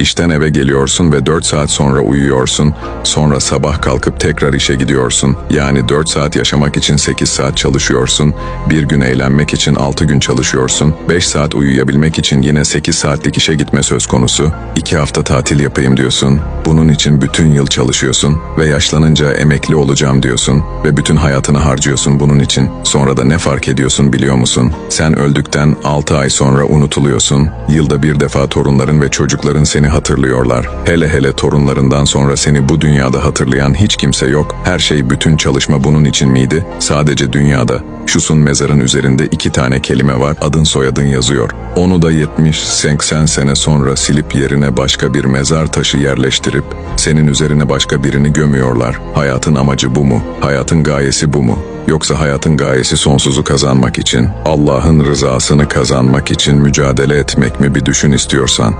İşten eve geliyorsun ve 4 saat sonra uyuyorsun. Sonra sabah kalkıp tekrar işe gidiyorsun. Yani 4 saat yaşamak için 8 saat çalışıyorsun. Bir gün eğlenmek için 6 gün çalışıyorsun. 5 saat uyuyabilmek için yine 8 saatlik işe gitme söz konusu. 2 hafta tatil yapayım diyorsun. Bunun için bütün yıl çalışıyorsun ve yaşlanınca emekli olacağım diyorsun ve bütün hayatını harcıyorsun bunun için. Sonra da ne fark ediyorsun biliyor musun? Sen öldükten 6 ay sonra unutuluyorsun. Yılda bir defa torunların ve çocukların seni hatırlıyorlar. Hele hele torunlarından sonra seni bu dünyada hatırlayan hiç kimse yok. Her şey bütün çalışma bunun için miydi? Sadece dünyada. Şusun mezarın üzerinde iki tane kelime var. Adın soyadın yazıyor. Onu da 70-80 sene sonra silip yerine başka bir mezar taşı yerleştirip senin üzerine başka birini gömüyorlar. Hayatın amacı bu mu? Hayatın gayesi bu mu? Yoksa hayatın gayesi sonsuzu kazanmak için, Allah'ın rızasını kazanmak için mücadele etmek mi bir düşün istiyorsan.